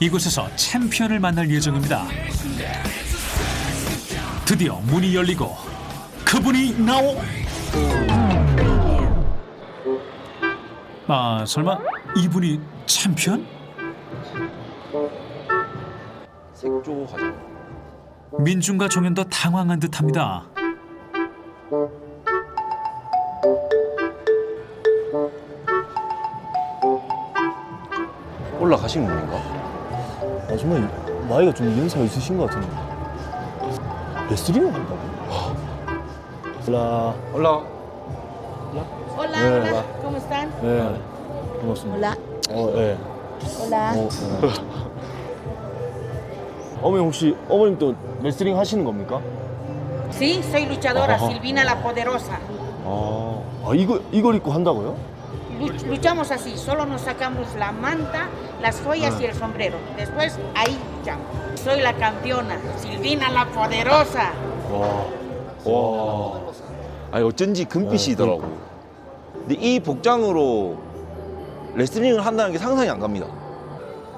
이곳에서 챔피언을 만날 예정입니다. 드디어 문이 열리고 그분이 나오. 아 설마 이분이 챔피언? 색조 가자. 민중과 종현도 당황한 듯합니다. 올라가시는 분인가? 아, 정말 나이가 좀 연세가 있으신 것 같은데. 레슬링을 한다고? 올라. 올라. Hola, Eh, hola, va. ¿cómo están? 네. 고맙습니다. Hola, 어, 예. hola. 어, 예. 어머니 혹시 어머님 또 레슬링 하시는 겁니까? Sí, soy luchadora, Ajá. Silvina la Poderosa. 아, 아 이거 이걸 입고 한다고요? Luch- luchamos así, solo nos sacamos la manta, las joyas y el sombrero. Después ahí luchamos. Soy la campeona, Silvina la Poderosa. 와. 와. 아니 어쩐지 금빛이더라고. 근데 이 복장으로 레슬링을 한다는 게 상상이 안 갑니다.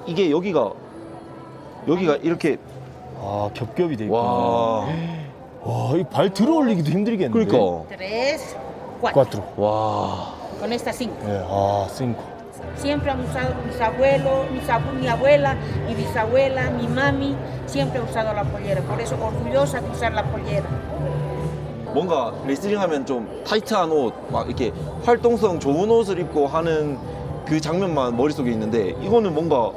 이게 여기가 여기가 이렇게 아, 겹겹이 돼 있고. 와. 와, 이 발 들어 올리기도 힘들겠는데. 그러니까 Tres, cuatro. 꽈트로. 와. Con estas cinco. 예, 아, 싱코. Siempre han usado mis abuelos, mis abu- mi abuela, mi bisabuela, mi mami, siempre ha usado la pollera. Por eso orgullosa de usar la pollera. 뭔가 레슬링 하면 좀 타이트한 옷, 막 이렇게 활동성 좋은 옷을 입고 하는 그 장면만 머릿속에 있는데 이거는 뭔가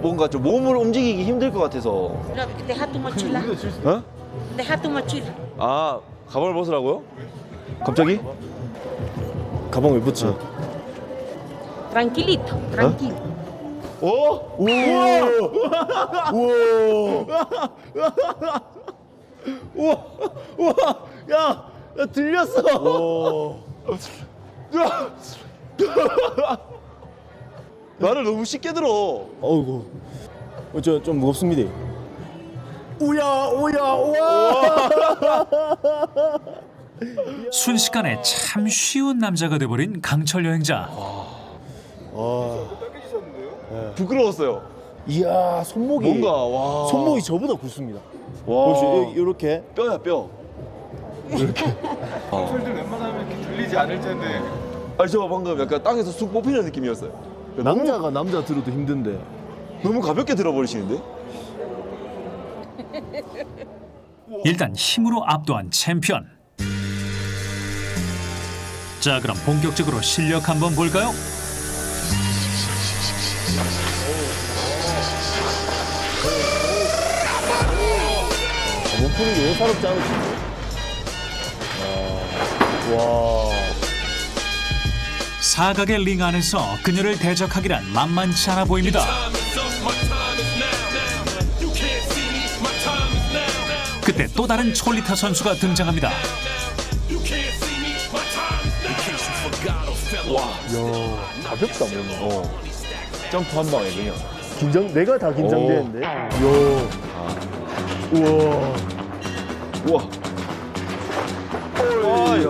뭔가 좀 몸을 움직이기 힘들 것 같아서 No, deja tu mochila. 어? Deja tu mochila. 아 가방을 벗으라고요? 갑자기? 가방 왜 붙지? Tranquilito, tranquilo. 어? 우와! 우와! 우와 야, 야 들렸어 나를 너무 쉽게 들어 어이구. 어, 저, 좀 무겁습니다. 우야, 우야, 우와! 순식간에 참 쉬운 남자가 돼버린 강철 여행자. 와. 부끄러웠어요 이야, 손목이. 뭔가 와 손목이 저보다 굵습니다. 와 이렇게 뼈야 뼈 털들 웬만하면 이렇게 들리지 않을 텐데 아니 저 방금 약간 땅에서 쑥 뽑히는 느낌이었어요 남자가 남자 들어도 힘든데. 너무 가볍게 들어버리시는데? 일단 힘으로 압도한 챔피언. 자, 그럼 본격적으로 실력 한번 볼까요? 게 예사롭지 않으신데. 아, 와. 사각의 링 안에서 그녀를 대적하기란 만만치 않아 보입니다. 그때 또 다른 촐리타 선수가 등장합니다. 가볍다, 몸이. 어 점프 한 방에 그냥 긴장, 내가 다 긴장되는데. 이야. 우와. 우와 어이야.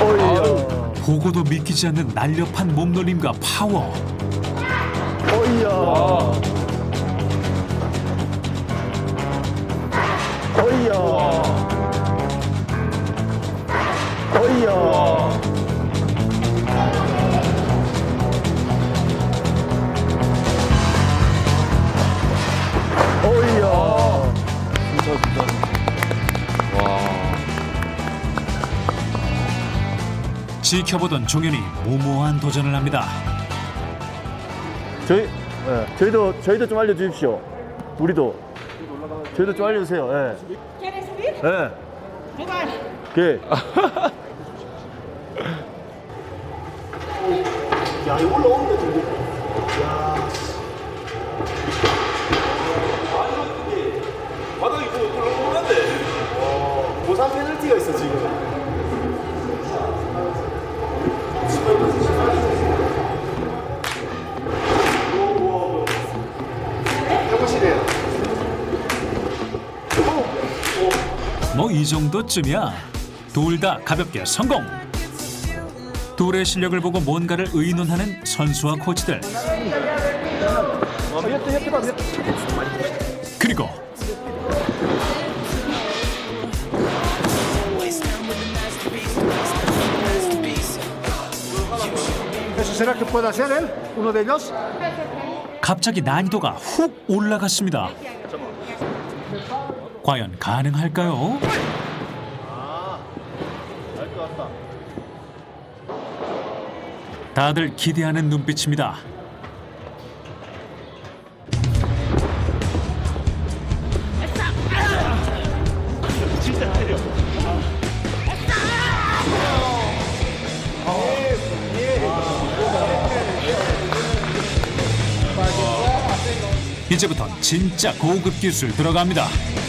어이야. 보고도 믿기지 않는 날렵한 몸놀림과 파워. 어이야. 어이야. 어이야. 어이야. 진짜 진짜 와 지켜보던 종현이 무모한 도전을 합니다. 저희, 예, 저희도 저희도 좀 알려주십시오. 우리도 저희도 좀 알려주세요. 예, ¿Quieres subir? 예, Tú vas. 그. 야, 이거 올라오는 거 되게. 바닥이 뭐 꿀렁꿀렁한데 보상 페널티가 있어 지금. 뭐 이 정도쯤이야. 둘 다 가볍게 성공. 둘의 실력을 보고 뭔가를 의논하는 선수와 코치들. 그리고. 갑자기 난이도가 훅 올라갔습니다. 과연 가능할까요? 다들 기대하는 눈빛입니다. 이제부터 진짜 고급 기술 들어갑니다.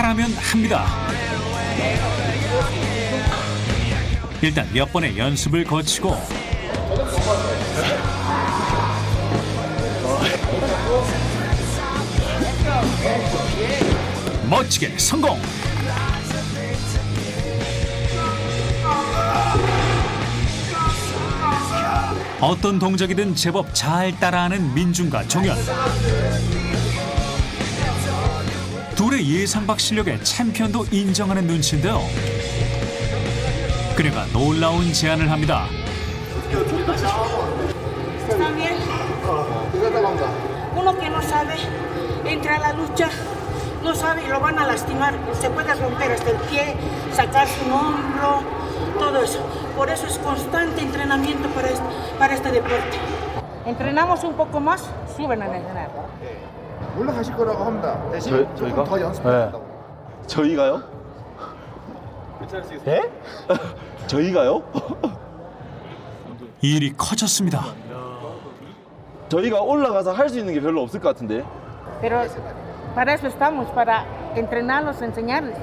하라면 합니다. 일단 몇 번의 연습을 거치고 멋지게 성공! 어떤 동작이든 제법 잘 따라하는 민준과 종현. 둘의 예상밖 실력에 챔피언도 인정하는 눈치인데요. 그녀가 놀라운 제안을 합니다. 올라가실 거라고 합니다. 대신 저희- 조금 저희가? 더 연습해야 된다고. 저희가요? 예? 저희가요? 일이 커졌습니다. 저희가 올라가서 할 수 있는 게 별로 없을 것 같은데. Pero para eso estamos, para entrenarlos, enseñarles.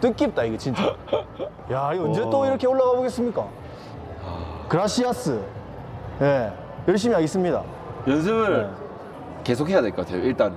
뜻깊다 이게 진짜. 야 이거 언제 또 이렇게 올라가 보겠습니까? 그라시아스. 예, 열심히 하겠습니다. 연습을 네. 계속 해야 될 것 같아요. 일단